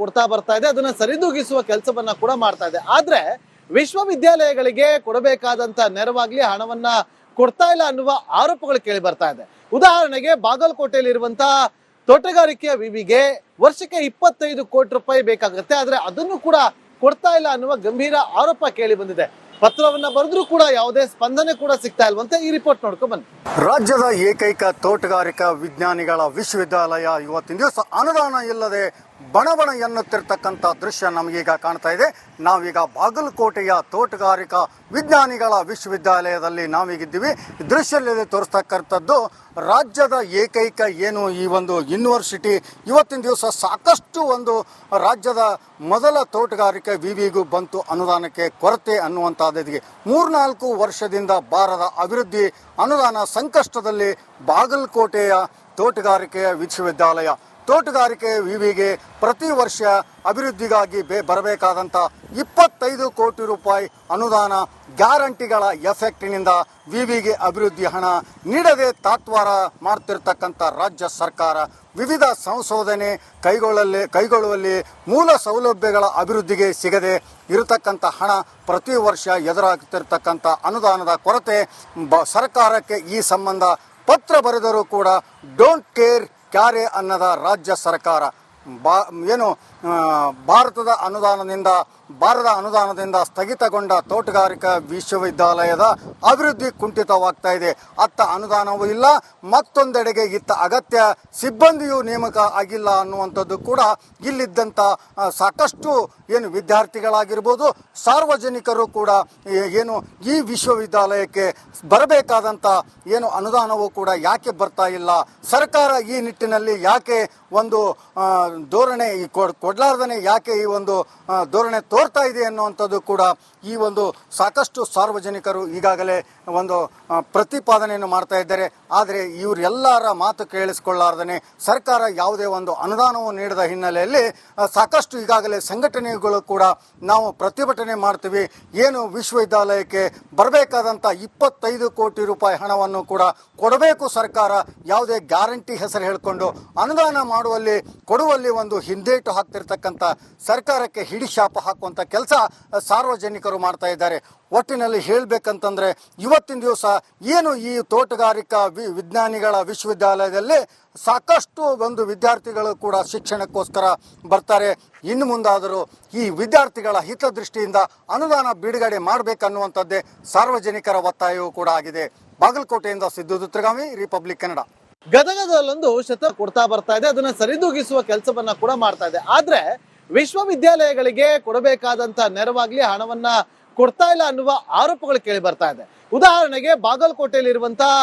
ಕೊಡ್ತಾ ಬರ್ತಾ ಇದೆ, ಅದನ್ನ ಸರಿದೂಗಿಸುವ ಕೆಲಸವನ್ನ ಕೂಡ ಮಾಡ್ತಾ ಇದೆ. ಆದ್ರೆ ವಿಶ್ವವಿದ್ಯಾಲಯಗಳಿಗೆ ಕೊಡಬೇಕಾದಂತ ನೆರವಾಗ್ಲಿ ಹಣವನ್ನ ಕೊಡ್ತಾ ಇಲ್ಲ ಅನ್ನುವ ಆರೋಪಗಳು ಕೇಳಿ ಬರ್ತಾ ಇದೆ. ಉದಾಹರಣೆಗೆ ಬಾಗಲಕೋಟೆಯಲ್ಲಿರುವಂತಹ ತೋಟಗಾರಿಕೆಯ ವಿವಿಗೆ ವರ್ಷಕ್ಕೆ ಇಪ್ಪತ್ತೈದು ಕೋಟಿ ರೂಪಾಯಿ ಬೇಕಾಗುತ್ತೆ, ಆದ್ರೆ ಅದನ್ನು ಕೂಡ ಕೊಡ್ತಾ ಇಲ್ಲ ಅನ್ನುವ ಗಂಭೀರ ಆರೋಪ ಕೇಳಿ ಬಂದಿದೆ. ಪತ್ರವನ್ನ ಬರೆದ್ರೂ ಕೂಡ ಯಾವುದೇ ಸ್ಪಂದನೆ ಕೂಡ ಸಿಗ್ತಾ ಇಲ್ವಂತೆ ಈ ರಿಪೋರ್ಟ್ ನೋಡ್ಕೊಂಡ್ ಬನ್ನಿ. ರಾಜ್ಯದ ಏಕೈಕ ತೋಟಗಾರಿಕಾ ವಿಜ್ಞಾನಿಗಳ ವಿಶ್ವವಿದ್ಯಾಲಯ ಇವತ್ತಿನ ದಿವಸ ಅನುದಾನ ಇಲ್ಲದೆ ಬಣಬಣ ಎನ್ನುತ್ತಿರ್ತಕ್ಕಂಥ ದೃಶ್ಯ ನಮಗೀಗ ಕಾಣ್ತಾ ಇದೆ. ನಾವೀಗ ಬಾಗಲಕೋಟೆಯ ತೋಟಗಾರಿಕಾ ವಿಜ್ಞಾನಿಗಳ ವಿಶ್ವವಿದ್ಯಾಲಯದಲ್ಲಿ ನಾವೀಗಿದ್ದೀವಿ. ದೃಶ್ಯದಲ್ಲಿ ತೋರಿಸ್ತಕ್ಕಂಥದ್ದು ರಾಜ್ಯದ ಏಕೈಕ ಏನು ಈ ಒಂದು ಯೂನಿವರ್ಸಿಟಿ. ಇವತ್ತಿನ ದಿವಸ ಸಾಕಷ್ಟು ಒಂದು ರಾಜ್ಯದ ಮೊದಲ ತೋಟಗಾರಿಕೆ ವಿವಿಗೂ ಬಂತು ಅನುದಾನಕ್ಕೆ ಕೊರತೆ ಅನ್ನುವಂಥದ್ದಿಗೆ ಮೂರ್ನಾಲ್ಕು ವರ್ಷದಿಂದ ಬಾರದ ಅಭಿವೃದ್ಧಿ ಅನುದಾನ ಸಂಕಷ್ಟದಲ್ಲಿ ಬಾಗಲಕೋಟೆಯ ತೋಟಗಾರಿಕೆಯ ವಿಶ್ವವಿದ್ಯಾಲಯ. ತೋಟಗಾರಿಕೆ ವಿವಿಗೆ ಪ್ರತಿ ವರ್ಷ ಅಭಿವೃದ್ಧಿಗಾಗಿ ಬೇ ಬರಬೇಕಾದಂಥ ಇಪ್ಪತ್ತೈದು ಕೋಟಿ ರೂಪಾಯಿ ಅನುದಾನ ಗ್ಯಾರಂಟಿಗಳ ಎಫೆಕ್ಟಿನಿಂದ ವಿವಿಗೆ ಅಭಿವೃದ್ಧಿ ಹಣ ನೀಡದೆ ತಾತ್ವಾರ ಮಾಡ್ತಿರ್ತಕ್ಕಂಥ ರಾಜ್ಯ ಸರ್ಕಾರ ವಿವಿಧ ಸಂಶೋಧನೆ ಕೈಗೊಳ್ಳಲಿ ಕೈಗೊಳ್ಳುವಲ್ಲಿ ಮೂಲ ಸೌಲಭ್ಯಗಳ ಅಭಿವೃದ್ಧಿಗೆ ಸಿಗದೆ ಇರತಕ್ಕಂಥ ಹಣ ಪ್ರತಿ ವರ್ಷ ಎದುರಾಗುತ್ತಿರ್ತಕ್ಕಂಥ ಅನುದಾನದ ಕೊರತೆ ಸರ್ಕಾರಕ್ಕೆ ಈ ಸಂಬಂಧ ಪತ್ರ ಬರೆದರೂ ಕೂಡ ಡೋಂಟ್ ಕೇರ್ ಕ್ಯಾರೆ ಅನ್ನದ ರಾಜ್ಯ ಸರ್ಕಾರ ಬಾ ಏನು ಭಾರತದ ಅನುದಾನದಿಂದ ಭಾರತದ ಅನುದಾನದಿಂದ ಸ್ಥಗಿತಗೊಂಡ ತೋಟಗಾರಿಕಾ ವಿಶ್ವವಿದ್ಯಾಲಯದ ಅಭಿವೃದ್ಧಿ ಕುಂಠಿತವಾಗ್ತಾ ಇದೆ. ಅತ್ತ ಅನುದಾನವೂ ಇಲ್ಲ, ಮತ್ತೊಂದೆಡೆಗೆ ಇತ್ತ ಅಗತ್ಯ ಸಿಬ್ಬಂದಿಯೂ ನೇಮಕ ಆಗಿಲ್ಲ ಅನ್ನುವಂಥದ್ದು ಕೂಡ ಇಲ್ಲಿದ್ದಂಥ ಸಾಕಷ್ಟು ಏನು ವಿದ್ಯಾರ್ಥಿಗಳಾಗಿರ್ಬೋದು, ಸಾರ್ವಜನಿಕರು ಕೂಡ ಏನು ಈ ವಿಶ್ವವಿದ್ಯಾಲಯಕ್ಕೆ ಬರಬೇಕಾದಂಥ ಏನು ಅನುದಾನವೂ ಕೂಡ ಯಾಕೆ ಬರ್ತಾ ಇಲ್ಲ? ಸರ್ಕಾರ ಈ ನಿಟ್ಟಿನಲ್ಲಿ ಯಾಕೆ ಒಂದು ಧೋರಣೆ ಕೊಡ್ಲಾರ್ದನೆ ಯಾಕೆ ಈ ಒಂದು ಧೋರಣೆ ತೋರ್ತಾ ಇದೆ ಅನ್ನುವಂಥದ್ದು ಕೂಡ ಈ ಒಂದು ಸಾಕಷ್ಟು ಸಾರ್ವಜನಿಕರು ಈಗಾಗಲೇ ಒಂದು ಪ್ರತಿಪಾದನೆಯನ್ನು ಮಾಡ್ತಾ ಇದ್ದಾರೆ. ಆದರೆ ಇವರೆಲ್ಲರ ಮಾತು ಕೇಳಿಸ್ಕೊಳ್ಳಾರ್ದನೆ ಸರ್ಕಾರ ಯಾವುದೇ ಒಂದು ಅನುದಾನವನ್ನು ನೀಡದ ಹಿನ್ನೆಲೆಯಲ್ಲಿ ಸಾಕಷ್ಟು ಈಗಾಗಲೇ ಸಂಘಟನೆಗಳು ಕೂಡ ನಾವು ಪ್ರತಿಭಟನೆ ಮಾಡ್ತೀವಿ. ಏನು ವಿಶ್ವವಿದ್ಯಾಲಯಕ್ಕೆ ಬರಬೇಕಾದಂಥ ಇಪ್ಪತ್ತೈದು ಕೋಟಿ ರೂಪಾಯಿ ಹಣವನ್ನು ಕೂಡ ಕೊಡಬೇಕು ಸರ್ಕಾರ. ಯಾವುದೇ ಗ್ಯಾರಂಟಿ ಹೆಸರು ಹೇಳಿಕೊಂಡು ಅನುದಾನ ಮಾಡುವಲ್ಲಿ, ಕೊಡುವಲ್ಲಿ ಒಂದು ಹಿಂದೇಟು ಹಾಕ್ತಿರ್ತಕ್ಕಂಥ ಸರ್ಕಾರಕ್ಕೆ ಹಿಡಿಶಾಪ ಹಾಕುವಂಥ ಕೆಲಸ ಸಾರ್ವಜನಿಕರು ಮಾಡ್ತಾ ಇದ್ದಾರೆ. ಒಟ್ಟಿನಲ್ಲಿ ಹೇಳಬೇಕಂತಂದ್ರೆ ಇವತ್ತಿನ ದಿವಸ ಏನು ಈ ತೋಟಗಾರಿಕಾ ವಿ ವಿಜ್ಞಾನಿಗಳ ವಿಶ್ವವಿದ್ಯಾಲಯದಲ್ಲಿ ಸಾಕಷ್ಟು ಒಂದು ವಿದ್ಯಾರ್ಥಿಗಳು ಕೂಡ ಶಿಕ್ಷಣಕ್ಕೋಸ್ಕರ ಬರ್ತಾರೆ. ಇನ್ನು ಮುಂದಾದರೂ ಈ ವಿದ್ಯಾರ್ಥಿಗಳ ಹಿತದೃಷ್ಟಿಯಿಂದ ಅನುದಾನ ಬಿಡುಗಡೆ ಮಾಡಬೇಕನ್ನುವಂಥದ್ದೇ ಸಾರ್ವಜನಿಕರ ಒತ್ತಾಯವೂ ಕೂಡ ಆಗಿದೆ. ಬಾಗಲಕೋಟೆಯಿಂದ ಸಿದ್ದು ದುತ್ರಗಾಮಿ ರಿಪಬ್ಲಿಕ್ ಕನ್ನಡ. ಗದಗದಲ್ಲೊಂದು ಶತ ಕೊಡ್ತಾ ಬರ್ತಾ ಇದೆ. ಅದನ್ನ ಸರಿದೂಗಿಸುವ ಕೆಲಸವನ್ನ ಕೂಡ ಮಾಡ್ತಾ ಇದೆ. ಆದ್ರೆ ವಿಶ್ವವಿದ್ಯಾಲಯಗಳಿಗೆ ಕೊಡಬೇಕಾದಂತ ನೆರವಾಗ್ಲಿ ಹಣವನ್ನ ಕೊಡ್ತಾ ಇಲ್ಲ ಅನ್ನುವ ಆರೋಪಗಳು ಕೇಳಿ ಬರ್ತಾ ಇದೆ. ಉದಾಹರಣೆಗೆ ಬಾಗಲಕೋಟೆಯಲ್ಲಿರುವಂತಹ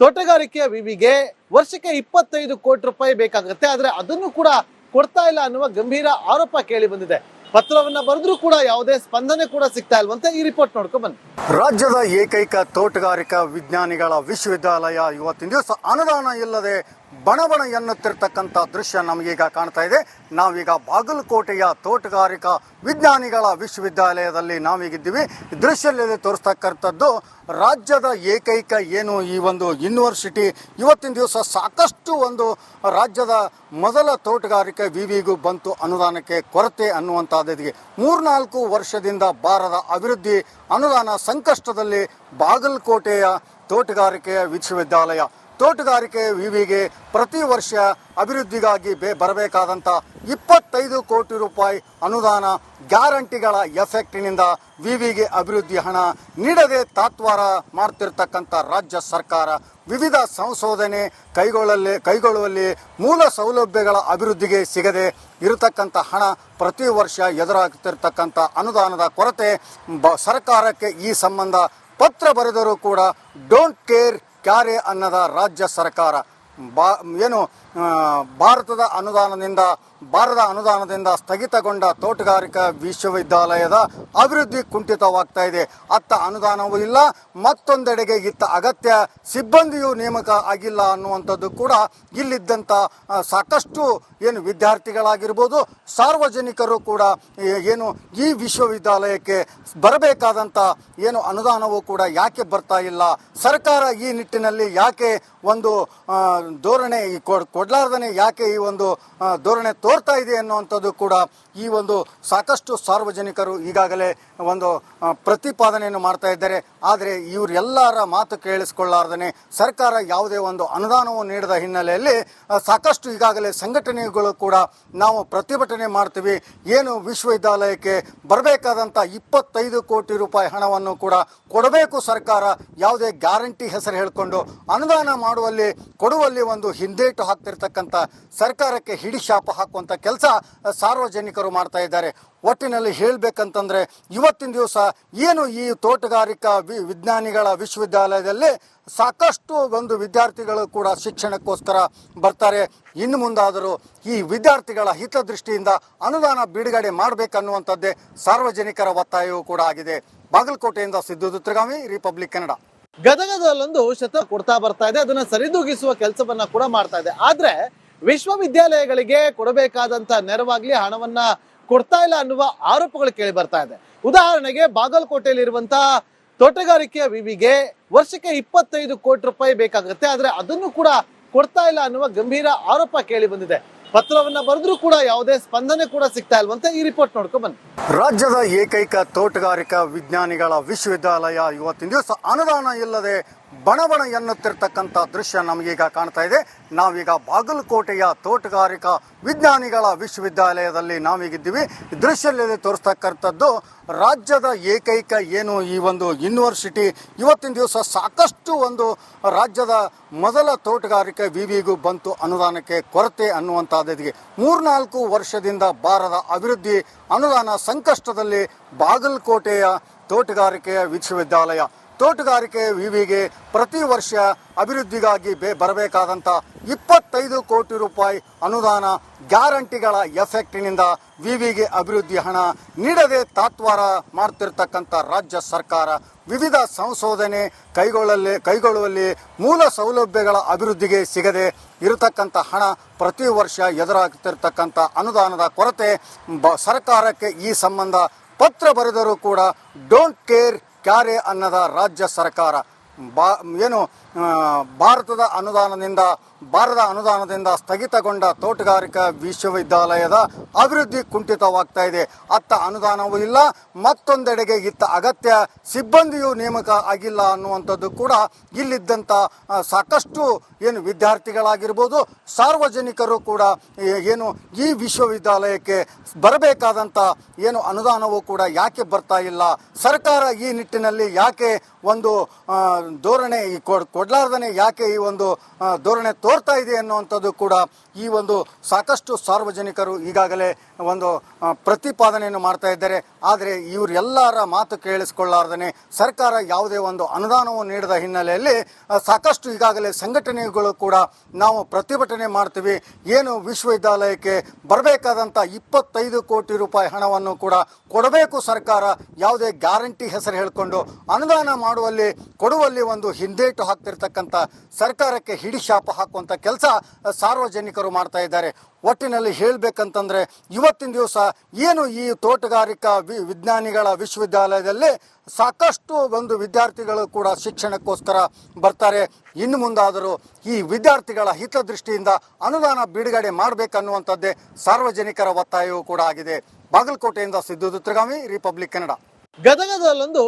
ತೋಟಗಾರಿಕೆಯ ವಿವಿಗೆ ವರ್ಷಕ್ಕೆ ಇಪ್ಪತ್ತೈದು ಕೋಟಿ ರೂಪಾಯಿ ಬೇಕಾಗುತ್ತೆ. ಆದ್ರೆ ಅದನ್ನು ಕೂಡ ಕೊಡ್ತಾ ಇಲ್ಲ ಅನ್ನುವ ಗಂಭೀರ ಆರೋಪ ಕೇಳಿ ಬಂದಿದೆ. ಪತ್ರವನ್ನ ಬರೆದ್ರೂ ಕೂಡ ಯಾವುದೇ ಸ್ಪಂದನೆ ಕೂಡ ಸಿಗ್ತಾ ಇಲ್ವಂತೆ ಈ ರಿಪೋರ್ಟ್ ನೋಡ್ಕೊಂಡ್ ಬನ್ನಿ. ರಾಜ್ಯದ ಏಕೈಕ ತೋಟಗಾರಿಕಾ ವಿಜ್ಞಾನಿಗಳ ವಿಶ್ವವಿದ್ಯಾಲಯ ಇವತ್ತಿನ ದಿವಸ ಅನುದಾನ ಇಲ್ಲದೆ ಬಣಬಣ ಎನ್ನುತ್ತಿರ್ತಕ್ಕಂಥ ದೃಶ್ಯ ನಮಗೀಗ ಕಾಣ್ತಾ ಇದೆ. ನಾವೀಗ ಬಾಗಲಕೋಟೆಯ ತೋಟಗಾರಿಕಾ ವಿಜ್ಞಾನಿಗಳ ವಿಶ್ವವಿದ್ಯಾಲಯದಲ್ಲಿ ನಾವೀಗಿದ್ದೀವಿ. ದೃಶ್ಯದಲ್ಲಿ ತೋರಿಸ್ತಕ್ಕಂಥದ್ದು ರಾಜ್ಯದ ಏಕೈಕ ಏನು ಈ ಒಂದು ಯೂನಿವರ್ಸಿಟಿ. ಇವತ್ತಿನ ದಿವಸ ಸಾಕಷ್ಟು ಒಂದು ರಾಜ್ಯದ ಮೊದಲ ತೋಟಗಾರಿಕೆ ವಿವಿಗೂ ಬಂತು ಅನುದಾನಕ್ಕೆ ಕೊರತೆ ಅನ್ನುವಂಥದ್ದಿಗೆ ಮೂರ್ನಾಲ್ಕು ವರ್ಷದಿಂದ ಬಾರದ ಅಭಿವೃದ್ಧಿ ಅನುದಾನ ಸಂಕಷ್ಟದಲ್ಲಿ ಬಾಗಲಕೋಟೆಯ ತೋಟಗಾರಿಕೆಯ ವಿಶ್ವವಿದ್ಯಾಲಯ. ತೋಟಗಾರಿಕೆ ವಿವಿಗೆ ಪ್ರತಿ ವರ್ಷ ಅಭಿವೃದ್ಧಿಗಾಗಿ ಬೇ ಬರಬೇಕಾದಂಥ ಇಪ್ಪತ್ತೈದು ಕೋಟಿ ರೂಪಾಯಿ ಅನುದಾನ ಗ್ಯಾರಂಟಿಗಳ ಎಫೆಕ್ಟಿನಿಂದ ವಿವಿಗೆ ಅಭಿವೃದ್ಧಿ ಹಣ ನೀಡದೆ ತಾತ್ವಾರ ಮಾಡ್ತಿರ್ತಕ್ಕಂಥ ರಾಜ್ಯ ಸರ್ಕಾರ ವಿವಿಧ ಸಂಶೋಧನೆ ಕೈಗೊಳ್ಳಲಿ ಕೈಗೊಳ್ಳುವಲ್ಲಿ ಮೂಲ ಸೌಲಭ್ಯಗಳ ಅಭಿವೃದ್ಧಿಗೆ ಸಿಗದೆ ಇರತಕ್ಕಂಥ ಹಣ ಪ್ರತಿ ವರ್ಷ ಎದುರಾಗ್ತಿರ್ತಕ್ಕಂಥ ಅನುದಾನದ ಕೊರತೆ ಸರ್ಕಾರಕ್ಕೆ ಈ ಸಂಬಂಧ ಪತ್ರ ಬರೆದರೂ ಕೂಡ ಡೋಂಟ್ ಕೇರ್ ಕ್ಯಾರೆ ಅನ್ನದ ರಾಜ್ಯ ಸರ್ಕಾರ. ಏನು ಭಾರತದ ಅನುದಾನದಿಂದ ಭಾರತದ ಅನುದಾನದಿಂದ ಸ್ಥಗಿತಗೊಂಡ ತೋಟಗಾರಿಕಾ ವಿಶ್ವವಿದ್ಯಾಲಯದ ಅಭಿವೃದ್ಧಿ ಕುಂಠಿತವಾಗ್ತಾ ಇದೆ. ಅತ್ತ ಅನುದಾನವೂ ಇಲ್ಲ, ಮತ್ತೊಂದೆಡೆಗೆ ಇತ್ತ ಅಗತ್ಯ ಸಿಬ್ಬಂದಿಯೂ ನೇಮಕ ಆಗಿಲ್ಲ ಅನ್ನುವಂಥದ್ದು ಕೂಡ ಇಲ್ಲಿದ್ದಂಥ ಸಾಕಷ್ಟು ಏನು ವಿದ್ಯಾರ್ಥಿಗಳಾಗಿರ್ಬೋದು, ಸಾರ್ವಜನಿಕರು ಕೂಡ ಏನು ಈ ವಿಶ್ವವಿದ್ಯಾಲಯಕ್ಕೆ ಬರಬೇಕಾದಂಥ ಏನು ಅನುದಾನವೂ ಕೂಡ ಯಾಕೆ ಬರ್ತಾ ಇಲ್ಲ, ಸರ್ಕಾರ ಈ ನಿಟ್ಟಿನಲ್ಲಿ ಯಾಕೆ ಒಂದು ಧೋರಣೆ ಕೊಡ್ಲಾರ್ದನೆ ಯಾಕೆ ಈ ಒಂದು ಧೋರಣೆ ತೋರ್ತಾ ಇದೆ ಅನ್ನುವಂಥದ್ದು ಕೂಡ ಈ ಒಂದು ಸಾಕಷ್ಟು ಸಾರ್ವಜನಿಕರು ಈಗಾಗಲೇ ಒಂದು ಪ್ರತಿಪಾದನೆಯನ್ನು ಮಾಡ್ತಾ ಇದ್ದಾರೆ. ಆದರೆ ಇವರೆಲ್ಲರ ಮಾತು ಕೇಳಿಸ್ಕೊಳ್ಳಾರ್ದನೆ ಸರ್ಕಾರ ಯಾವುದೇ ಒಂದು ಅನುದಾನವನ್ನು ನೀಡದ ಹಿನ್ನೆಲೆಯಲ್ಲಿ ಸಾಕಷ್ಟು ಈಗಾಗಲೇ ಸಂಘಟನೆಗಳು ಕೂಡ ನಾವು ಪ್ರತಿಭಟನೆ ಮಾಡ್ತೀವಿ. ಏನು ವಿಶ್ವವಿದ್ಯಾಲಯಕ್ಕೆ ಬರಬೇಕಾದಂಥ ಇಪ್ಪತ್ತೈದು ಕೋಟಿ ರೂಪಾಯಿ ಹಣವನ್ನು ಕೂಡ ಕೊಡಬೇಕು ಸರ್ಕಾರ. ಯಾವುದೇ ಗ್ಯಾರಂಟಿ ಹೆಸರು ಹೇಳಿಕೊಂಡು ಅನುದಾನ ಮಾಡುವಲ್ಲಿ, ಕೊಡುವಲ್ಲಿ ಒಂದು ಹಿಂದೇಟು ಹಾಕ್ತಿರ್ತಕ್ಕಂಥ ಸರ್ಕಾರಕ್ಕೆ ಹಿಡಿ ಶಾಪ ಹಾಕುವಂಥ ಕೆಲಸ ಸಾರ್ವಜನಿಕರು ಮಾಡ್ತಾ ಇದ್ದಾರೆ. ಒಟ್ಟಿನಲ್ಲಿ ಹೇಳಬೇಕಂತಂದ್ರೆ, ಇವತ್ತಿನ ದಿವಸ ಏನು ಈ ತೋಟಗಾರಿಕಾ ವಿ- ವಿಜ್ಞಾನಿಗಳ ವಿಶ್ವವಿದ್ಯಾಲಯದಲ್ಲಿ ಸಾಕಷ್ಟು ಒಂದು ವಿದ್ಯಾರ್ಥಿಗಳು ಕೂಡ ಶಿಕ್ಷಣಕ್ಕೋಸ್ಕರ ಬರ್ತಾರೆ. ಇನ್ನು ಮುಂದಾದರೂ ಈ ವಿದ್ಯಾರ್ಥಿಗಳ ಹಿತದೃಷ್ಟಿಯಿಂದ ಅನುದಾನ ಬಿಡುಗಡೆ ಮಾಡಬೇಕನ್ನುವಂಥದ್ದೇ ಸಾರ್ವಜನಿಕರ ಒತ್ತಾಯವೂ ಕೂಡ ಆಗಿದೆ. ಬಾಗಲಕೋಟೆಯಿಂದ ಸಿದ್ದು ದುತ್ರಗಾಮಿ ರಿಪಬ್ಲಿಕ್ ಕನ್ನಡ. ಗದಗದಲ್ಲೊಂದು ಶತ ಕೊಡ್ತಾ ಬರ್ತಾ ಇದೆ. ಅದನ್ನ ಸರಿದೂಗಿಸುವ ಕೆಲಸವನ್ನ ಕೂಡ ಮಾಡ್ತಾ ಇದೆ. ಆದ್ರೆ ವಿಶ್ವವಿದ್ಯಾಲಯಗಳಿಗೆ ಕೊಡಬೇಕಾದಂತ ನೆರವಾಗ್ಲಿ ಹಣವನ್ನ ಕೊಡ್ತಾ ಇಲ್ಲ ಅನ್ನುವ ಆರೋಪಗಳು ಕೇಳಿ ಬರ್ತಾ ಇದೆ. ಉದಾಹರಣೆಗೆ ಬಾಗಲಕೋಟೆಯಲ್ಲಿರುವಂತಹ ತೋಟಗಾರಿಕೆಯ ವಿವಿಗೆ ವರ್ಷಕ್ಕೆ ಇಪ್ಪತ್ತೈದು ಕೋಟಿ ರೂಪಾಯಿ ಬೇಕಾಗುತ್ತೆ. ಆದ್ರೆ ಅದನ್ನು ಕೂಡ ಕೊಡ್ತಾ ಇಲ್ಲ ಅನ್ನುವ ಗಂಭೀರ ಆರೋಪ ಕೇಳಿ ಬಂದಿದೆ. ಪತ್ರವನ್ನ ಬರೆದ್ರೂ ಕೂಡ ಯಾವುದೇ ಸ್ಪಂದನೆ ಕೂಡ ಸಿಗ್ತಾ ಇಲ್ವಂತೆ ಈ ರಿಪೋರ್ಟ್ ನೋಡ್ಕೊ ಬನ್ನಿ. ರಾಜ್ಯದ ಏಕೈಕ ತೋಟಗಾರಿಕಾ ವಿಜ್ಞಾನಿಗಳ ವಿಶ್ವವಿದ್ಯಾಲಯ ಇವತ್ತಿನ ದಿವಸ ಅನುದಾನ ಇಲ್ಲದೆ ಬಣಬಣ ಎನ್ನುತ್ತಿರ್ತಕ್ಕಂಥ ದೃಶ್ಯ ನಮಗೀಗ ಕಾಣ್ತಾ ಇದೆ. ನಾವೀಗ ಬಾಗಲಕೋಟೆಯ ತೋಟಗಾರಿಕಾ ವಿಜ್ಞಾನಿಗಳ ವಿಶ್ವವಿದ್ಯಾಲಯದಲ್ಲಿ ನಾವೀಗಿದ್ದೀವಿ. ದೃಶ್ಯದಲ್ಲಿ ತೋರಿಸ್ತಕ್ಕಂಥದ್ದು ರಾಜ್ಯದ ಏಕೈಕ ಏನು ಈ ಒಂದು ಯೂನಿವರ್ಸಿಟಿ. ಇವತ್ತಿನ ದಿವಸ ಸಾಕಷ್ಟು ಒಂದು ರಾಜ್ಯದ ಮೊದಲ ತೋಟಗಾರಿಕೆ ವಿವಿಗೂ ಬಂತು ಅನುದಾನಕ್ಕೆ ಕೊರತೆ ಅನ್ನುವಂಥದ್ದಿಗೆ ಮೂರ್ನಾಲ್ಕು ವರ್ಷದಿಂದ ಬಾರದ ಅಭಿವೃದ್ಧಿ ಅನುದಾನ ಸಂಕಷ್ಟದಲ್ಲಿ ಬಾಗಲಕೋಟೆಯ ತೋಟಗಾರಿಕೆಯ ವಿಶ್ವವಿದ್ಯಾಲಯ. ತೋಟಗಾರಿಕೆ ವಿವಿಗೆ ಪ್ರತಿ ವರ್ಷ ಅಭಿವೃದ್ಧಿಗಾಗಿ ಬೇ ಬರಬೇಕಾದಂಥ ಇಪ್ಪತ್ತೈದು ಕೋಟಿ ರೂಪಾಯಿ ಅನುದಾನ ಗ್ಯಾರಂಟಿಗಳ ಎಫೆಕ್ಟಿನಿಂದ ವಿವಿಗೆ ಅಭಿವೃದ್ಧಿ ಹಣ ನೀಡದೆ ತಾತ್ವಾರ ಮಾಡ್ತಿರ್ತಕ್ಕಂಥ ರಾಜ್ಯ ಸರ್ಕಾರ ವಿವಿಧ ಸಂಶೋಧನೆ ಕೈಗೊಳ್ಳಲಿ ಕೈಗೊಳ್ಳುವಲ್ಲಿ ಮೂಲ ಸೌಲಭ್ಯಗಳ ಅಭಿವೃದ್ಧಿಗೆ ಸಿಗದೆ ಇರತಕ್ಕಂಥ ಹಣ ಪ್ರತಿ ವರ್ಷ ಎದುರಾಗ್ತಿರ್ತಕ್ಕಂಥ ಅನುದಾನದ ಕೊರತೆ ಸರ್ಕಾರಕ್ಕೆ ಈ ಸಂಬಂಧ ಪತ್ರ ಬರೆದರೂ ಕೂಡ ಡೋಂಟ್ ಕೇರ್ ಕ್ಯಾರೆ ಅನ್ನದ ರಾಜ್ಯ ಸರ್ಕಾರ. ಬಾ ಏನು ಭಾರತದ ಅನುದಾನದಿಂದ ಭಾರತದ ಅನುದಾನದಿಂದ ಸ್ಥಗಿತಗೊಂಡ ತೋಟಗಾರಿಕಾ ವಿಶ್ವವಿದ್ಯಾಲಯದ ಅಭಿವೃದ್ಧಿ ಕುಂಠಿತವಾಗ್ತಾ ಇದೆ. ಅತ್ತ ಅನುದಾನವೂ ಇಲ್ಲ, ಮತ್ತೊಂದೆಡೆಗೆ ಇತ್ತ ಅಗತ್ಯ ಸಿಬ್ಬಂದಿಯೂ ನೇಮಕ ಆಗಿಲ್ಲ ಅನ್ನುವಂಥದ್ದು ಕೂಡ ಇಲ್ಲಿದ್ದಂಥ ಸಾಕಷ್ಟು ಏನು ವಿದ್ಯಾರ್ಥಿಗಳಾಗಿರ್ಬೋದು, ಸಾರ್ವಜನಿಕರು ಕೂಡ ಏನು ಈ ವಿಶ್ವವಿದ್ಯಾಲಯಕ್ಕೆ ಬರಬೇಕಾದಂಥ ಏನು ಅನುದಾನವೂ ಕೂಡ ಯಾಕೆ ಬರ್ತಾ ಇಲ್ಲ? ಸರ್ಕಾರ ಈ ನಿಟ್ಟಿನಲ್ಲಿ ಯಾಕೆ ಒಂದು ಧೋರಣೆ ಕೊಡ್ಲಾರ್ದನೆ ಯಾಕೆ ಈ ಒಂದು ಧೋರಣೆ ತೋರ್ತಾ ಇದೆ ಅನ್ನುವಂಥದ್ದು ಕೂಡ ಈ ಒಂದು ಸಾಕಷ್ಟು ಸಾರ್ವಜನಿಕರು ಈಗಾಗಲೇ ಒಂದು ಪ್ರತಿಪಾದನೆಯನ್ನು ಮಾಡ್ತಾ ಇದ್ದಾರೆ. ಆದರೆ ಇವರೆಲ್ಲರ ಮಾತು ಕೇಳಿಸ್ಕೊಳ್ಳಾರ್ದನೆ ಸರ್ಕಾರ ಯಾವುದೇ ಒಂದು ಅನುದಾನವನ್ನು ನೀಡದ ಹಿನ್ನೆಲೆಯಲ್ಲಿ ಸಾಕಷ್ಟು ಈಗಾಗಲೇ ಸಂಘಟನೆಗಳು ಕೂಡ ನಾವು ಪ್ರತಿಭಟನೆ ಮಾಡ್ತೀವಿ. ಏನು ವಿಶ್ವವಿದ್ಯಾಲಯಕ್ಕೆ ಬರಬೇಕಾದಂಥ ಇಪ್ಪತ್ತೈದು ಕೋಟಿ ರೂಪಾಯಿ ಹಣವನ್ನು ಕೂಡ ಕೊಡಬೇಕು ಸರ್ಕಾರ. ಯಾವುದೇ ಗ್ಯಾರಂಟಿ ಹೆಸರು ಹೇಳಿಕೊಂಡು ಅನುದಾನ ಮಾಡುವಲ್ಲಿ, ಕೊಡುವಲ್ಲಿ ಒಂದು ಹಿಂದೇಟು ಹಾಕ್ತಿರ್ತಕ್ಕಂಥ ಸರ್ಕಾರಕ್ಕೆ ಹಿಡಿ ಶಾಪ ಹಾಕುವಂಥ ಕೆಲಸ ಸಾರ್ವಜನಿಕರು ಮಾಡ್ತಾ ಇದ್ದಾರೆ. ಒಟ್ಟಿನಲ್ಲಿ ಹೇಳಬೇಕಂತಂದ್ರೆ ಇವತ್ತಿನ ದಿವಸ ಏನು ಈ ತೋಟಗಾರಿಕಾ ವಿ- ವಿಜ್ಞಾನಿಗಳ ವಿಶ್ವವಿದ್ಯಾಲಯದಲ್ಲಿ ಸಾಕಷ್ಟು ಒಂದು ವಿದ್ಯಾರ್ಥಿಗಳು ಕೂಡ ಶಿಕ್ಷಣಕ್ಕೋಸ್ಕರ ಬರ್ತಾರೆ. ಇನ್ನು ಮುಂದಾದರೂ ಈ ವಿದ್ಯಾರ್ಥಿಗಳ ಹಿತದೃಷ್ಟಿಯಿಂದ ಅನುದಾನ ಬಿಡುಗಡೆ ಮಾಡಬೇಕನ್ನುವಂಥದ್ದೇ ಸಾರ್ವಜನಿಕರ ಒತ್ತಾಯವೂ ಕೂಡ ಆಗಿದೆ. ಬಾಗಲಕೋಟೆಯಿಂದ ಸಿದ್ದು ದುತ್ರಗಾಮಿ ರಿಪಬ್ಲಿಕ್ ಕನ್ನಡ. ಗದಗದಲ್ಲೊಂದು